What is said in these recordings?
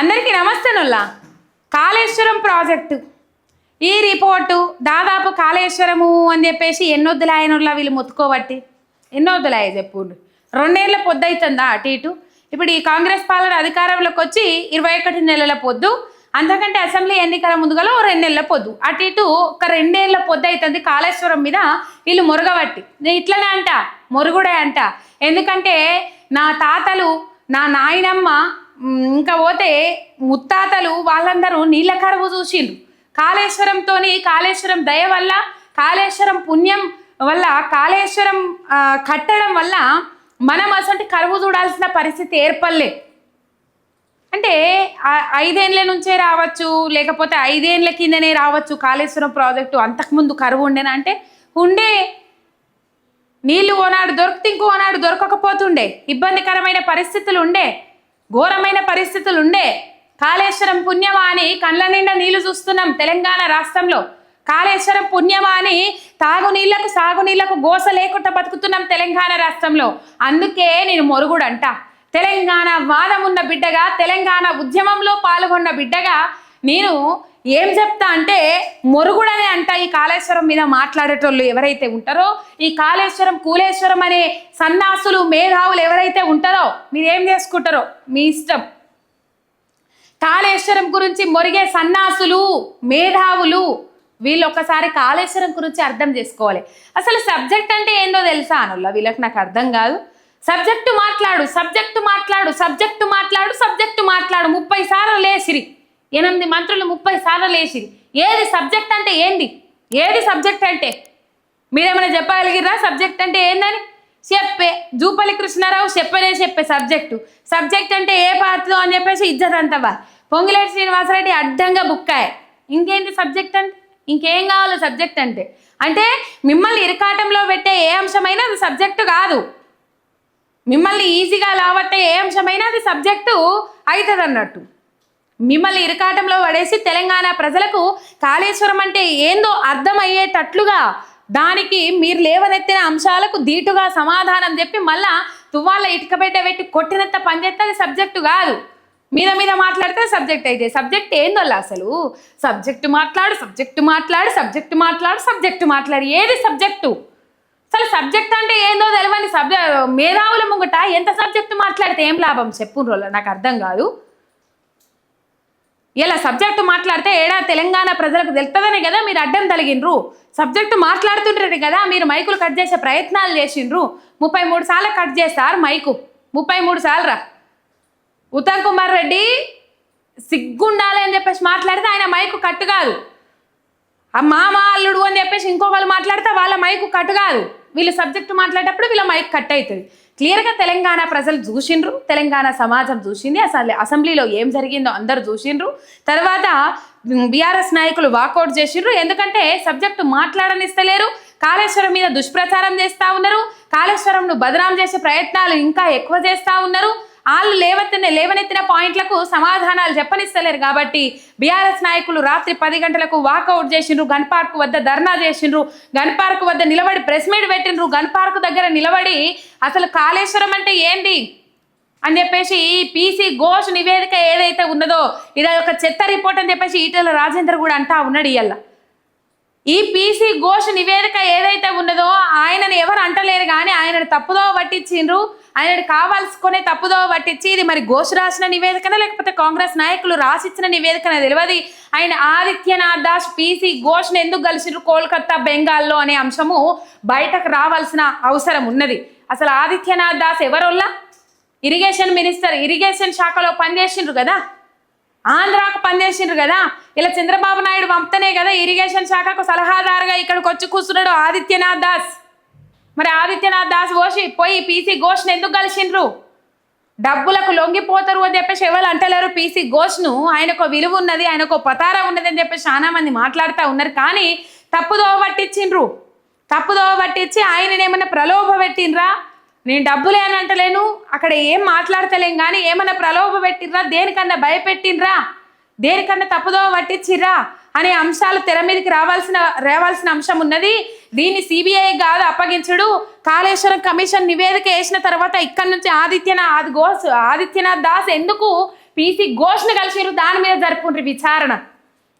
అందరికీ నమస్తే నుల్లా. కాళేశ్వరం ప్రాజెక్టు. ఈ రిపోర్టు దాదాపు కాళేశ్వరము అని చెప్పేసి ఎన్నొద్దులాయనుల్లా వీళ్ళు మొత్తుకోబట్టి ఎన్నొద్దులాయ చెప్పుండ్రు. రెండేళ్ళ పొద్దు అవుతుందా అటు ఇటు? ఇప్పుడు ఈ కాంగ్రెస్ పాలన అధికారంలోకి వచ్చి ఇరవై ఒకటి నెలల పొద్దు అంతకంటే అసెంబ్లీ ఎన్నికల ముందుగల ఓ రెండు నెలల పొద్దు. అటు ఇటు ఒక రెండేళ్ళ పొద్దు అవుతుంది కాళేశ్వరం మీద వీళ్ళు మురగబట్టి. నేను ఇట్లనే అంట మురుగుడే అంట. ఎందుకంటే నా తాతలు నా నాయనమ్మ ఇంకా పోతే ముత్తాతలు వాళ్ళందరూ నీళ్ళ కరువు చూసిండ్రు. కాళేశ్వరంతో కాళేశ్వరం దయ వల్ల కాళేశ్వరం పుణ్యం వల్ల కాళేశ్వరం కట్టడం వల్ల మనం అసలు కరువు చూడాల్సిన పరిస్థితి ఏర్పడలే. అంటే ఐదేండ్ల నుంచే రావచ్చు లేకపోతే ఐదేండ్ల కిందనే రావచ్చు కాళేశ్వరం ప్రాజెక్టు అంతకుముందు కరువు ఉండేనా? అంటే ఉండే నీళ్ళు ఓనాడు దొరికితే ఇంకో ఓనాడు దొరకకపోతుండే. ఇబ్బందికరమైన పరిస్థితులు ఉండే ఘోరమైన పరిస్థితులు ఉండే కాళేశ్వరం పుణ్యమా అని కళ్ళ నిండా నీళ్ళు చూస్తున్నాం తెలంగాణ రాష్ట్రంలో. కాళేశ్వరం పుణ్యమా అని తాగునీళ్ళకు సాగునీళ్ళకు గోస లేకుండా బతుకుతున్నాం తెలంగాణ రాష్ట్రంలో. అందుకే నేను మొరుగుడు అంట తెలంగాణ వాదం ఉన్న బిడ్డగా తెలంగాణ ఉద్యమంలో పాల్గొన్న బిడ్డగా నేను ఏం చెప్తా అంటే మొరుగుడనే అంట ఈ కాళేశ్వరం మీద మాట్లాడేటోళ్ళు ఎవరైతే ఉంటారో ఈ కాళేశ్వరం కూలేశ్వరం అనే సన్నాసులు మేధావులు ఎవరైతే ఉంటారో మీరు ఏం చేసుకుంటారో మీ ఇష్టం. కాళేశ్వరం గురించి మొరిగే సన్నాసులు మేధావులు వీళ్ళు ఒక్కసారి కాళేశ్వరం గురించి అర్థం చేసుకోవాలి. అసలు సబ్జెక్ట్ అంటే ఏందో తెలుసా అనుల్లా? వీళ్ళకి నాకు అర్థం కాదు. సబ్జెక్టు మాట్లాడు సబ్జెక్టు మాట్లాడు సబ్జెక్టు మాట్లాడు సబ్జెక్టు మాట్లాడు ముప్పై సార్లు లేసిరి. ఎనిమిది మంత్రులు ముప్పై సార్లు లేచింది ఏది సబ్జెక్ట్ అంటే ఏంది? ఏది సబ్జెక్ట్ అంటే? మీరేమైనా చెప్పగలిగిరా సబ్జెక్ట్ అంటే ఏందని? చెప్పే జూపల్లి కృష్ణారావు చెప్పనే చెప్పే సబ్జెక్టు. సబ్జెక్ట్ అంటే ఏ పాత్రలో అని చెప్పేసి ఇజ్జత్ అంతవా పొంగిలేటి శ్రీనివాసరెడ్డి అడ్డంగా బుక్కాయ. ఇంకేంటి సబ్జెక్ట్ అంటే? ఇంకేం కావాలి సబ్జెక్ట్ అంటే? అంటే మిమ్మల్ని ఇరకాటంలో పెట్టే ఏ అంశమైనా అది సబ్జెక్టు కాదు. మిమ్మల్ని ఈజీగా లావట్టే ఏ అంశమైనా అది సబ్జెక్టు అవుతుంది అన్నట్టు మిమ్మల్ని ఇరకాటంలో పడేసి తెలంగాణ ప్రజలకు కాళేశ్వరం అంటే ఏందో అర్థమయ్యేటట్లుగా దానికి మీరు లేవనెత్తిన అంశాలకు ధీటుగా సమాధానం చెప్పి మళ్ళా తువ్వాల ఇటుక పెట్ట పెట్టి కొట్టినంత పనిచేస్తే అది సబ్జెక్టు కాదు. మీద మీద మాట్లాడితే సబ్జెక్ట్ అయితే సబ్జెక్ట్ ఏందోలా అసలు? సబ్జెక్టు మాట్లాడు సబ్జెక్టు మాట్లాడు సబ్జెక్టు మాట్లాడు సబ్జెక్టు మాట్లాడు ఏది సబ్జెక్టు? అసలు సబ్జెక్ట్ అంటే ఏందో తెలియని సబ్జె మేధావుల ముంగట ఎంత సబ్జెక్టు మాట్లాడితే ఏం లాభం? చెప్పు నాకు అర్థం కాదు. ఇలా సబ్జెక్టు మాట్లాడితే ఏడా తెలంగాణ ప్రజలకు తెలుస్తుందనే కదా మీరు అడ్డం తలిగినరు సబ్జెక్టు మాట్లాడుతుంటారు కదా మీరు మైకులు కట్ చేసే ప్రయత్నాలు చేసిండ్రు. ముప్పై మూడు సార్లు కట్ చేస్తారు మైకు ముప్పై మూడు సార్లు రా. ఉత్తమ్ కుమార్ రెడ్డి సిగ్గుండాలి అని చెప్పేసి మాట్లాడితే ఆయన మైకు కట్టు కాదు. ఆ మామ అల్లుడు అని చెప్పేసి ఇంకొకరు మాట్లాడితే వాళ్ళ మైకు కట్టు కాదు. వీళ్ళు సబ్జెక్టు మాట్లాడేటప్పుడు వీళ్ళ మైక్ కట్ అవుతుంది. క్లియర్గా తెలంగాణ ప్రజలు చూసిండ్రు తెలంగాణ సమాజం చూసింది అసలు అసెంబ్లీలో ఏం జరిగిందో అందరూ చూసిండ్రు. తర్వాత బీఆర్ఎస్ నాయకులు వాకౌట్ చేసిండ్రు. ఎందుకంటే సబ్జెక్టు మాట్లాడనిస్తలేరు కాళేశ్వరం మీద దుష్ప్రచారం చేస్తూ ఉన్నారు కాళేశ్వరంను బదనాం చేసే ప్రయత్నాలు ఇంకా ఎక్కువ చేస్తూ ఉన్నారు. వాళ్ళు లేవెత్తిన లేవనెత్తిన పాయింట్లకు సమాధానాలు చెప్పనిస్తలేరు కాబట్టి బీఆర్ఎస్ నాయకులు రాత్రి పది గంటలకు వాకౌట్ చేసిండ్రు గన్ పార్క్ వద్ద ధర్నా చేసిండ్రు గన్ పార్క్ వద్ద నిలబడి ప్రెస్ మీట్ పెట్టిండ్రు గన్ పార్క్ దగ్గర నిలబడి అసలు కాళేశ్వరం అంటే ఏంది? అని చెప్పేసి ఈ పీసీ ఘోష్ నివేదిక ఏదైతే ఉన్నదో ఇది ఒక చెత్త రిపోర్ట్ అని చెప్పేసి ఈటల రాజేందర్ కూడా అంటా ఉన్నాడు ఇయ్యాల. ఈ పీసీ ఘోష్ నివేదిక ఏదైతే ఉన్నదో ఆయనను ఎవరు అంటలేరు కానీ ఆయనను తప్పుదో పట్టించిండ్రు ఆయనను కావాల్సుకునే తప్పుదో పట్టించి ఇది మరి ఘోష్ రాసిన నివేదికన లేకపోతే కాంగ్రెస్ నాయకులు రాసిచ్చిన నివేదికన తెలియదు. ఆయన ఆదిత్యనాథ్ దాస్ పీసీ ఘోష్ను ఎందుకు కలిసిండ్రు కోల్కతా బెంగాల్లో అనే అంశము బయటకు రావాల్సిన అవసరం ఉన్నది. అసలు ఆదిత్యనాథ్ దాస్ ఎవరోళ్ళ? ఇరిగేషన్ మినిస్టర్ ఇరిగేషన్ శాఖలో పనిచేసిండ్రు కదా? ఆంధ్రాకు పనిచేసిండ్రు కదా? ఇలా చంద్రబాబు నాయుడు పంపుతనే కదా ఇరిగేషన్ శాఖకు సలహాదారుగా ఇక్కడికి వచ్చి కూర్చున్నాడు ఆదిత్యనాథ్ దాస్. మరి ఆదిత్యనాథ్ దాస్ పోసి పోయి పీసీ ఘోష్ను ఎందుకు కలిసిండ్రు? డబ్బులకు లొంగిపోతారు అని చెప్పేసి ఎవరు అంటలేరు పీసీ ఘోష్ను. ఆయనకు విలువ ఉన్నది ఆయనకు పతారా ఉన్నది అని చెప్పేసి చాలా మంది మాట్లాడుతూ ఉన్నారు. కానీ తప్పుదోవ పట్టించిండ్రు. తప్పుదోవ పట్టించి ఆయనని ఏమైనా ప్రలోభ పెట్టిండ్రా? నేను డబ్బులే అని అంటలేను అక్కడ ఏం మాట్లాడతలేం కానీ ఏమన్నా ప్రలోభ పెట్టిండ్రా? దేనికన్నా భయపెట్టిండ్రా? దేనికన్నా తప్పుదోవ పట్టించిర్రా? అనే అంశాలు తెర మీదకి రావాల్సిన రావాల్సిన అంశం ఉన్నది. దీన్ని సిబిఐ కాదు అప్పగించుడు. కాళేశ్వరం కమిషన్ నివేదిక వేసిన తర్వాత ఇక్కడ నుంచి ఆదిత్యనాథ్ ఘోష్ ఆదిత్యనాథ్ దాస్ ఎందుకు పీసీ ఘోష్ను కలిసిండ్రు దాని మీద జరుపుకుంటారు విచారణ.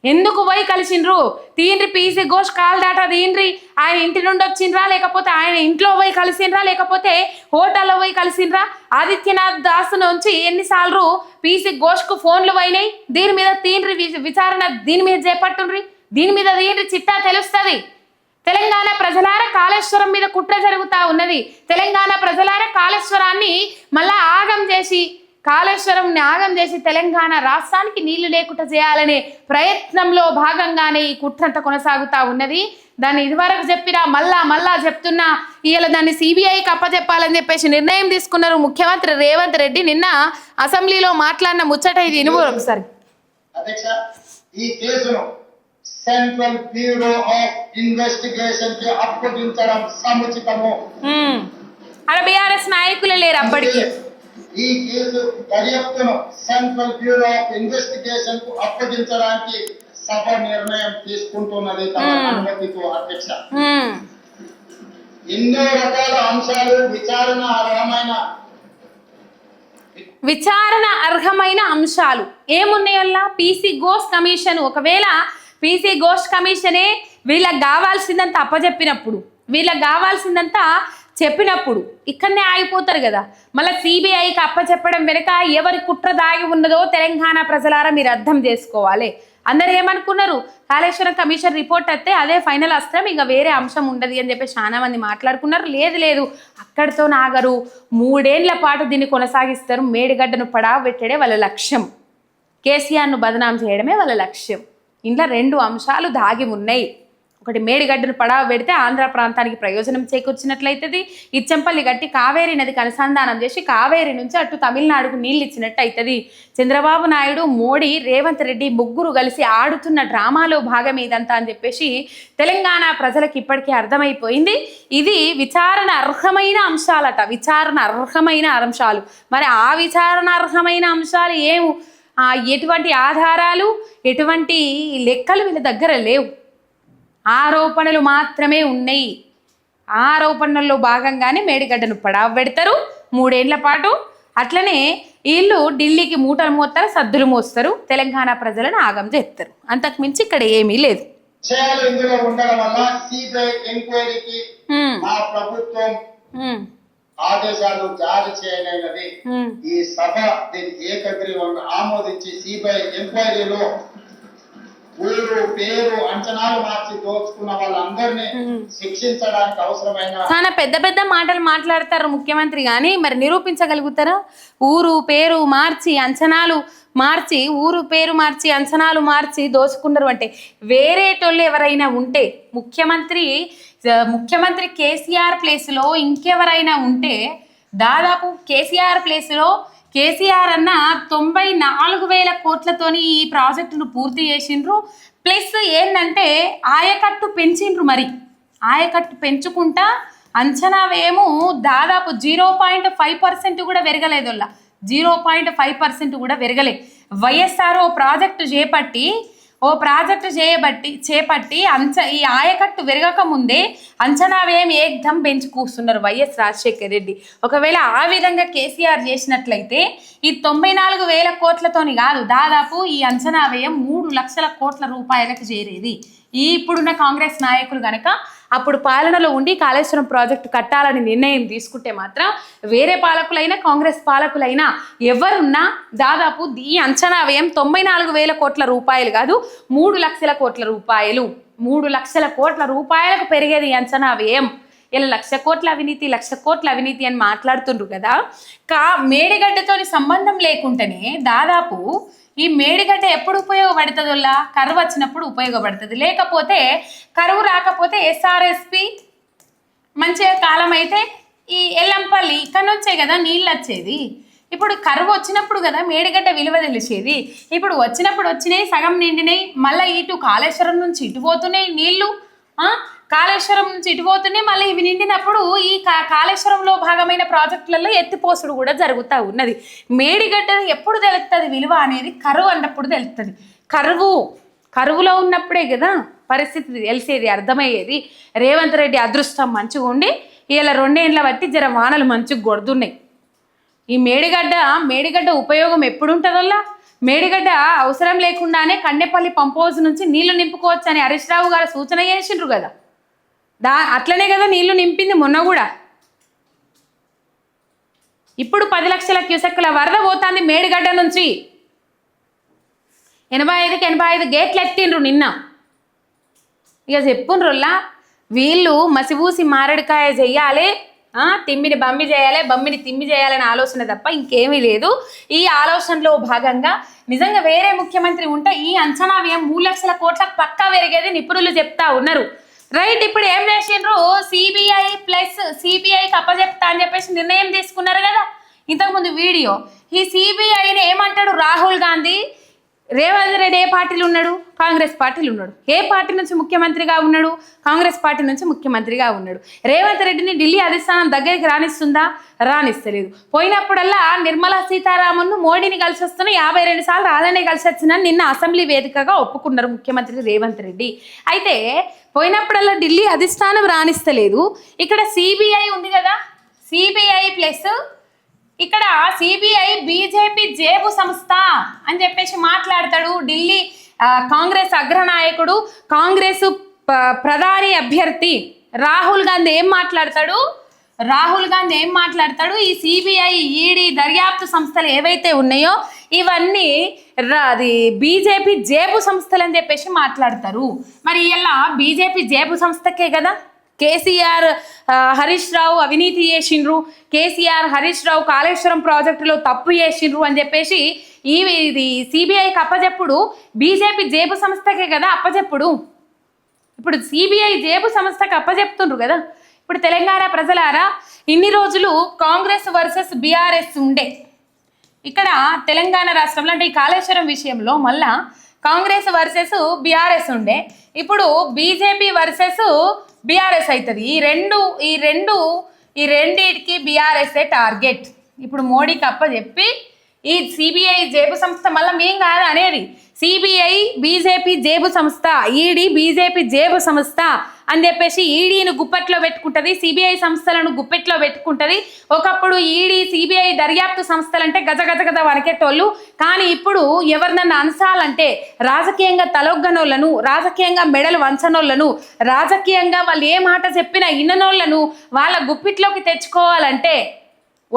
ఎందుకు పోయి కలిసిండ్రు? తీయండ్రి పీసీ ఘోష్ కాల్ దాటా తీయండ్రి ఆయన ఇంటి నుండి వచ్చిండ్రా? లేకపోతే ఆయన ఇంట్లో పోయి కలిసిండ్రా? లేకపోతే హోటల్లో పోయి కలిసిండ్రా? ఆదిత్యనాథ్ దాస్ నుంచి ఎన్నిసార్లు పీసీ ఘోష్కు ఫోన్లు పోయినాయి? దీని మీద తీయండ్రి వి- విచారణ దీని మీద చేపట్టుండ్రి? దీని మీద తీయండ్రి చిట్టా తెలుస్తుంది. తెలంగాణ ప్రజలార కాళేశ్వరం మీద కుట్ర జరుగుతా ఉన్నది. తెలంగాణ ప్రజలార కాళేశ్వరాన్ని మళ్ళా ఆగం చేసి కాళేశ్వరం ఆగం చేసి తెలంగాణ రాష్ట్రానికి నీళ్ళు లేకుండా చేయాలనే ప్రయత్నంలో భాగంగానే ఈ కుట్రంతా కొనసాగుతా ఉన్నది. దాన్ని ఇదివరకు చెప్పినా మళ్ళా మళ్ళా చెప్తున్నా ఇవాళ దాన్ని సిబిఐకి అప్పచెప్పాలని చెప్పేసి నిర్ణయం తీసుకున్నారు ముఖ్యమంత్రి రేవంత్ రెడ్డి. నిన్న అసెంబ్లీలో మాట్లాడిన ముచ్చట ఇది ఇనుము ఒకసారి అధ్యక్ష ఈ కేసును సెంట్రల్ బ్యూరో ఆఫ్ ఇన్వెస్టిగేషన్కి అప్పగించడం సముచితము. ఆడ బీఆర్ఎస్ నాయకులే లేరు అప్పటికి. ఈ కేసు దర్యాప్తును సెంట్రల్ బ్యూరో ఆఫ్ ఇన్వెస్టిగేషన్కు అప్పగించడానికి సభ నిర్ణయం తీసుకుంటున్నది తమ అనుమతితో అధ్యక్ష. ఎన్నో రకాల అంశాలు విచారణ అర్హమైన విచారణ అర్హమైన అంశాలు ఏమున్నాయల్లా? పీసీ ఘోష్ కమిషన్ ఒకవేళ పీసీ ఘోష్ కమిషనే వీళ్ళకి కావాల్సిందంతా అప్పచెప్పినప్పుడు వీళ్ళకి కావాల్సిందంతా చెప్పినప్పుడు ఇక్కడనే ఆగిపోతారు కదా. మళ్ళీ సిబిఐకి అప్పచెప్పడం వెనుక ఎవరి కుట్ర దాగి ఉన్నదో తెలంగాణ ప్రజలారా మీరు అర్థం చేసుకోవాలి. అందరు ఏమనుకున్నారు? కాళేశ్వరం కమిషన్ రిపోర్ట్ వస్తే అదే ఫైనల్ అస్త్రం ఇక వేరే అంశం ఉండదు అని చెప్పి చాలా మంది మాట్లాడుకున్నారు. లేదు లేదు. అక్కడితో నాగరు మూడేళ్ళ పాటు దీన్ని కొనసాగిస్తారు. మేడిగడ్డను పడా పెట్టడే వాళ్ళ లక్ష్యం. కేసీఆర్ను బదనాం చేయడమే వాళ్ళ లక్ష్యం. ఇంట్లో రెండు అంశాలు దాగి ఉన్నాయి. ఒకటి మేడిగడ్డను పడావ పెడితే ఆంధ్ర ప్రాంతానికి ప్రయోజనం చేకూర్చినట్లయితుంది. ఇచ్చంపల్లి గట్టి కావేరి నదికి అనుసంధానం చేసి కావేరి నుంచి అటు తమిళనాడుకు నీళ్ళు ఇచ్చినట్టు అవుతుంది చంద్రబాబు నాయుడు మోడీ రేవంత్ రెడ్డి ముగ్గురు కలిసి ఆడుతున్న డ్రామాలో భాగం ఇదంతా అని చెప్పేసి తెలంగాణ ప్రజలకు ఇప్పటికీ అర్థమైపోయింది. ఇది విచారణ అర్హమైన అంశాలట. విచారణ అర్హమైన అంశాలు. మరి ఆ విచారణ అర్హమైన అంశాలు ఏము ఎటువంటి ఆధారాలు? ఎటువంటి లెక్కలు వీళ్ళ దగ్గర లేవు. ఆరోపణలు మాత్రమే ఉన్నాయి. ఆరోపణల్లో భాగంగానే మేడిగడ్డను పడావ పెడతారు. మూడేళ్ళ పాటు అట్లనే వీళ్ళు ఢిల్లీకి మూటలు మోస్తారు సద్దులు మోస్తారు తెలంగాణ ప్రజలను ఆగం చేస్తారు. అంతకు మించి ఇక్కడ ఏమీ లేదు. విషయాలు ఇందులో ఉండడం వల్ల సిబిఐ ఎంక్వైరీకి హ్మ్, మా ప్రభుత్వం హ్మ్, ఆదేశాలు జారీ చేయలేనది. ఈ సభ దీన్ని ఏకగ్రీవంగా ఆమోదించి సిబిఐ ఎంక్వైరీలో ఊరు పేరు అంచనాలు మార్చి దోచుకున్న వాళ్ళందరినీ శిక్షించడానికి అవసరమైన చాలా పెద్ద పెద్ద మాటలు మాట్లాడతారు ముఖ్యమంత్రి కానీ మరి నిరూపించగలుగుతారా? ఊరు పేరు మార్చి అంచనాలు మార్చి ఊరు పేరు మార్చి అంచనాలు మార్చి దోచుకున్నారు అంటే వేరేటోళ్ళు ఎవరైనా ఉంటే ముఖ్యమంత్రి ముఖ్యమంత్రి కేసీఆర్ ప్లేస్లో ఇంకెవరైనా ఉంటే దాదాపు కేసీఆర్ ప్లేస్లో కేసీఆర్ అన్న తొంభై నాలుగు వేల కోట్లతోని ఈ ప్రాజెక్టును పూర్తి చేసిండ్రు. ప్లస్ ఏంటంటే ఆయకట్టు పెంచిండ్రు మరి. ఆయకట్టు పెంచుకుంటా అంచనా వ్యయము దాదాపు జీరో పాయింట్ ఫైవ్ పర్సెంట్ కూడా పెరగలేదు జీరో పాయింట్ ఫైవ్ పర్సెంట్ కూడా పెరగలే. వైఎస్ఆర్ ఓ ప్రాజెక్టు చేపట్టి ఓ ప్రాజెక్టు చేయబట్టి చేపట్టి అంచ ఈ ఆయకట్టు విరగక ముందే అంచనా వ్యయం ఏకదం పెంచి కూస్తున్నారు వైఎస్ రాజశేఖర రెడ్డి. ఒకవేళ ఆ విధంగా కేసీఆర్ చేసినట్లయితే ఈ తొంభై నాలుగు వేల కోట్లతోని కాదు దాదాపు ఈ అంచనా వ్యయం మూడు లక్షల కోట్ల రూపాయలకు చేరేది. ఈ ఇప్పుడున్న కాంగ్రెస్ నాయకులు కనుక అప్పుడు పాలనలో ఉండి కాళేశ్వరం ప్రాజెక్టు కట్టాలని నిర్ణయం తీసుకుంటే మాత్రం వేరే పాలకులైనా కాంగ్రెస్ పాలకులైనా ఎవరున్నా దాదాపు ఈ అంచనా వ్యయం తొంభై నాలుగు వేల కోట్ల రూపాయలు కాదు మూడు లక్షల కోట్ల రూపాయలు. మూడు లక్షల కోట్ల రూపాయలకు పెరిగేది ఈ అంచనా వ్యయం. ఇలా లక్ష కోట్ల అవినీతి లక్ష కోట్ల అవినీతి అని మాట్లాడుతుండ్రు కదా. కా మేడిగడ్డతోని సంబంధం లేకుంటేనే దాదాపు ఈ మేడిగడ్డ ఎప్పుడు ఉపయోగపడుతుందిలా? కరువు వచ్చినప్పుడు ఉపయోగపడుతుంది. లేకపోతే కరువు రాకపోతే ఎస్ఆర్ఎస్పి మంచిగా కాలం అయితే ఈ ఎల్లంపల్లి ఇక్కడ నుంచే కదా నీళ్ళు వచ్చేది. ఇప్పుడు కరువు వచ్చినప్పుడు కదా మేడిగడ్డ విలువ తెలిసేది. ఇప్పుడు వచ్చినప్పుడు వచ్చినాయి సగం నిండినాయి మళ్ళీ ఇటు కాళేశ్వరం నుంచి ఇటు పోతున్నాయి నీళ్ళు కాళేశ్వరం నుంచి ఇటు పోతున్నాయి మళ్ళీ ఇవి నిండినప్పుడు ఈ కా- కాళేశ్వరంలో భాగమైన ప్రాజెక్టులలో ఎత్తిపోసుడు కూడా జరుగుతూ ఉన్నది. మేడిగడ్డ ఎప్పుడు తెలుస్తుంది విలువ అనేది కరువు అన్నప్పుడు తెలుస్తుంది కరువు కరువులో ఉన్నప్పుడే కదా పరిస్థితి తెలిసేది అర్థమయ్యేది. రేవంత్ రెడ్డి అదృష్టం మంచిగా ఉండి ఇలా రెండేళ్ళ బట్టి జర వానలు మంచిగా కొడుతున్నాయి. ఈ మేడిగడ్డ మేడిగడ్డ ఉపయోగం ఎప్పుడు ఉంటుందల్లా మేడిగడ్డ అవసరం లేకుండానే కన్నెపల్లి పంప్ హౌస్ నుంచి నీళ్ళు నింపుకోవచ్చు అని హరీష్ రావు గారు సూచన చేసిండ్రు కదా. దా అట్లనే కదా నీళ్ళు నింపింది మొన్న కూడా. ఇప్పుడు పది లక్షల క్యూసెక్కుల వరద పోతుంది మేడిగడ్డ నుంచి. ఎనభై ఐదుకి ఎనభై ఐదు గేట్లు ఎత్తిండ్రు నిన్న. ఇక చెప్పుండ్రుల్లా వీళ్ళు మసిబూసి మారడికాయ చెయ్యాలి తిమ్మిని బమ్మి చేయాలి బమ్మిని తిమ్మి చేయాలనే ఆలోచన తప్ప ఇంకేమీ లేదు. ఈ ఆలోచనలో భాగంగా నిజంగా వేరే ముఖ్యమంత్రి ఉంటే ఈ అంచనా వ్యయం మూడు లక్షల కోట్లకు పక్కా పెరిగేది నిపుణులు చెప్తా ఉన్నారు. రైట్ ఇప్పుడు ఏం చేసిండ్రు? సిబిఐ ప్లస్ సిబిఐకి అప్పచెప్తా అని చెప్పేసి నిర్ణయం తీసుకున్నారు కదా. ఇంతకుముందు వీడియో. ఈ సిబిఐని ఏమంటాడు రాహుల్ గాంధీ? రేవంత్ రెడ్డి ఏ పార్టీలో ఉన్నాడు? కాంగ్రెస్ పార్టీలో ఉన్నాడు. ఏ పార్టీ నుంచి ముఖ్యమంత్రిగా ఉన్నాడు? కాంగ్రెస్ పార్టీ నుంచి ముఖ్యమంత్రిగా ఉన్నాడు. రేవంత్ రెడ్డిని ఢిల్లీ అధిష్టానం దగ్గరికి రాణిస్తుందా రాణిస్తలేదు పోయినప్పుడల్లా నిర్మలా సీతారామన్ను మోడీని కలిసి వస్తున్న యాభై రెండు సార్లు రాజనే కలిసి వచ్చిన నిన్న అసెంబ్లీ వేదికగా ఒప్పుకున్నారు ముఖ్యమంత్రి రేవంత్ రెడ్డి. అయితే పోయినప్పుడల్లా ఢిల్లీ అధిష్టానం రాణిస్తలేదు ఇక్కడ సిబిఐ ఉంది కదా? సిబిఐ ప్లస్ ఇక్కడ సిబిఐ బీజేపీ జేబు సంస్థ అని చెప్పేసి మాట్లాడతాడు. ఢిల్లీ కాంగ్రెస్ అగ్రనాయకుడు కాంగ్రెస్ ప్రధాని అభ్యర్థి రాహుల్ గాంధీ ఏం మాట్లాడతాడు? రాహుల్ గాంధీ ఏం మాట్లాడతాడు? ఈ సిబిఐ ఈడీ దర్యాప్తు సంస్థలు ఏవైతే ఉన్నాయో ఇవన్నీ రా- అది బీజేపీ జేబు సంస్థలు అని చెప్పేసి మాట్లాడతారు. మరి ఇలా బీజేపీ జేబు సంస్థకే కదా? కేసీఆర్ హరీష్ రావు అవినీతి చేసిండ్రు. కేసీఆర్ హరీష్ రావు కాళేశ్వరం ప్రాజెక్టులో తప్పు చేసిండ్రు అని చెప్పేసి ఈ ఇది సిబిఐకి అప్పచెప్పుడు బీజేపీ జేబు సంస్థకే కదా అప్పచెప్పుడు ఇప్పుడు సిబిఐ జేబు సంస్థకి అప్పచెప్తుండ్రు కదా? ఇప్పుడు తెలంగాణ ప్రజలారా ఇన్ని రోజులు కాంగ్రెస్ వర్సెస్ బీఆర్ఎస్ ఉండే. ఇక్కడ తెలంగాణ రాష్ట్రంలో అంటే ఈ కాళేశ్వరం విషయంలో మళ్ళా కాంగ్రెస్ వర్సెస్ బీఆర్ఎస్ ఉండే. ఇప్పుడు బీజేపీ వర్సెస్ బీఆర్ఎస్ అవుతుంది ఈ రెండు ఈ రెండు ఈ రెండింటికి బీఆర్ఎస్ఏ టార్గెట్. ఇప్పుడు మోడీకి అప్ప చెప్పి ఈ సిబిఐ జేబు సంస్థ మళ్ళీ మేం కాదు అనేది. సిబిఐ బీజేపీ జేబు సంస్థ ఈడీ బీజేపీ జేబు సంస్థ అని చెప్పేసి ఈడీని గుప్పట్లో పెట్టుకుంటుంది సిబిఐ సంస్థలను గుప్పెట్లో పెట్టుకుంటుంది. ఒకప్పుడు ఈడీ సిబిఐ దర్యాప్తు సంస్థలంటే గజ గజ గజ వణకెట్టోళ్ళు కానీ ఇప్పుడు ఎవరినన్నా అంశాలంటే రాజకీయంగా తలొగ్గనోళ్ళను రాజకీయంగా మెడలు వంచనోళ్ళను రాజకీయంగా వాళ్ళు ఏ మాట చెప్పినా ఇన్ననోళ్ళను వాళ్ళ గుప్పిట్లోకి తెచ్చుకోవాలంటే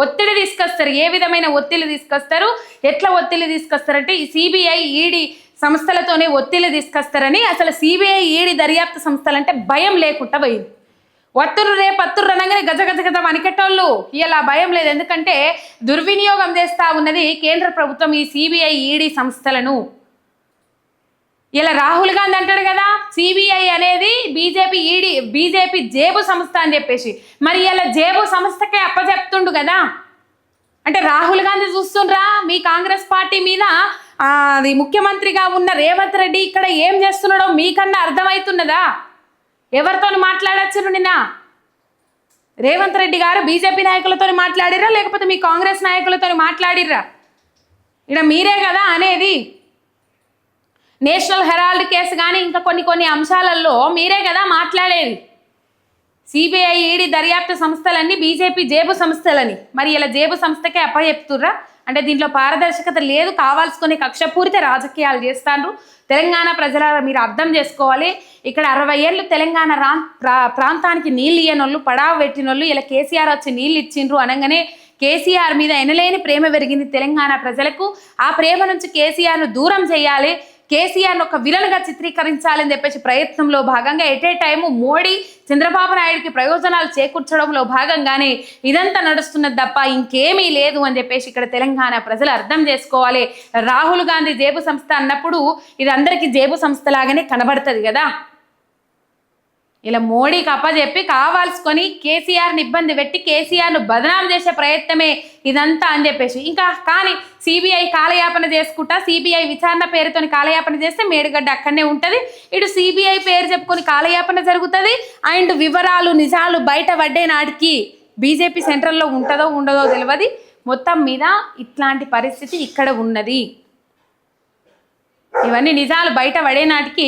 ఒత్తిడి తీసుకొస్తారు. ఏ విధమైన ఒత్తిడి తీసుకొస్తారు? ఎట్లా ఒత్తిడి తీసుకొస్తారంటే ఈ సిబిఐ ఈడీ సంస్థలతోనే ఒత్తిడి తీసుకొస్తారని అసలు సిబిఐ ఈడీ దర్యాప్తు సంస్థలంటే భయం లేకుండా పోయింది. వత్తురు రేపు అత్తురు అనగానే గజ గజ గజ అనికెట్టోళ్ళు ఇలా భయం లేదు. ఎందుకంటే దుర్వినియోగం చేస్తా ఉన్నది కేంద్ర ప్రభుత్వం ఈ సిబిఐ ఈడీ సంస్థలను. ఇలా రాహుల్ గాంధీ అంటాడు కదా సిబిఐ అనేది బీజేపీ ఈడీ బీజేపీ జేబు సంస్థ అని చెప్పేసి. మరి ఇలా జేబు సంస్థకే అప్పచెప్తుండు కదా. అంటే రాహుల్ గాంధీ చూస్తుండ్రా మీ కాంగ్రెస్ పార్టీ మీద అది ముఖ్యమంత్రిగా ఉన్న రేవంత్ రెడ్డి ఇక్కడ ఏం చేస్తున్నాడో మీకన్నా అర్థమవుతున్నదా? ఎవరితో మాట్లాడచ్చు నిన్న? రేవంత్ రెడ్డి గారు బీజేపీ నాయకులతో మాట్లాడిరా లేకపోతే మీ కాంగ్రెస్ నాయకులతో మాట్లాడిర్రా? ఇక్కడ మీరే కదా అనేది. నేషనల్ హెరాల్డ్ కేసు కానీ ఇంకా కొన్ని కొన్ని అంశాలలో మీరే కదా మాట్లాడేది. సిబిఐ ఈడీ దర్యాప్తు సంస్థలన్నీ బీజేపీ జేబు సంస్థలని. మరి ఇలా జేబు సంస్థకే అప్పచెప్తుర్రా? అంటే దీంట్లో పారదర్శకత లేదు కావాల్సుకునే కక్షపూరిత రాజకీయాలు చేస్తాను తెలంగాణ ప్రజల మీరు అర్థం చేసుకోవాలి. ఇక్కడ అరవై ఏళ్ళు తెలంగాణ రా ప్రా- ప్రాంతానికి నీళ్ళు ఇయ్యనోళ్ళు పడావ పెట్టినోళ్ళు ఇలా కేసీఆర్ వచ్చి నీళ్ళు ఇచ్చిండ్రు అనగానే కేసీఆర్ మీద ఎనలేని ప్రేమ పెరిగింది తెలంగాణ ప్రజలకు. ఆ ప్రేమ నుంచి కేసీఆర్ను దూరం చేయాలి. కేసీఆర్ను ఒక విలన్గా చిత్రీకరించాలని చెప్పేసి ప్రయత్నంలో భాగంగా at a time Modi Chandrababu నాయుడికి ప్రయోజనాలు చేకూర్చడంలో భాగంగానే ఇదంతా నడుస్తున్నది తప్ప ఇంకేమీ లేదు అని చెప్పేసి ఇక్కడ తెలంగాణ ప్రజలు అర్థం చేసుకోవాలి. రాహుల్ గాంధీ జేబు సంస్థ అన్నప్పుడు ఇది అందరికీ జేబు సంస్థ లాగానే కనబడుతుంది కదా. ఇలా మోడీకి అప్పచెప్పి కావాల్సుకొని కేసీఆర్ని ఇబ్బంది పెట్టి కేసీఆర్ను బదనాం చేసే ప్రయత్నమే ఇదంతా అని చెప్పేసి. ఇంకా కానీ సిబిఐ కాలయాపన చేసుకుంటా సిబిఐ విచారణ పేరుతోని కాలయాపన చేస్తే మేడిగడ్డ అక్కడనే ఉంటుంది. ఇటు సిబిఐ పేరు చెప్పుకొని కాలయాపన జరుగుతుంది. అండ్ వివరాలు నిజాలు బయట పడ్డే నాటికి బీజేపీ సెంట్రల్లో ఉంటుందో ఉండదో తెలియదు మొత్తం మీద ఇట్లాంటి పరిస్థితి ఇక్కడ ఉన్నది. ఇవన్నీ నిజాలు బయట పడే నాటికి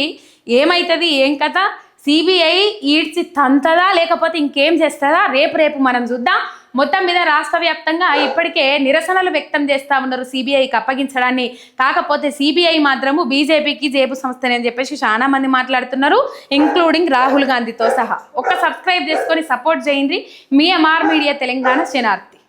ఏమవుతుంది ఏం కథ? సిబిఐ ఈడ్చి తంతదా లేకపోతే ఇంకేం చేస్తుందా? రేపు రేపు మనం చూద్దాం. మొత్తం మీద రాష్ట్ర వ్యాప్తంగా ఇప్పటికే నిరసనలు వ్యక్తం చేస్తా ఉన్నారు సిబిఐకి అప్పగించడాన్ని. కాకపోతే సిబిఐ మాత్రము బీజేపీకి జేబు సంస్థనే అని చెప్పేసి చాలా మంది మాట్లాడుతున్నారు ఇంక్లూడింగ్ రాహుల్ గాంధీతో సహా. ఒక్క సబ్స్క్రైబ్ చేసుకొని సపోర్ట్ చేయండి. మీ ఎంఆర్ మీడియా తెలంగాణ శనార్థి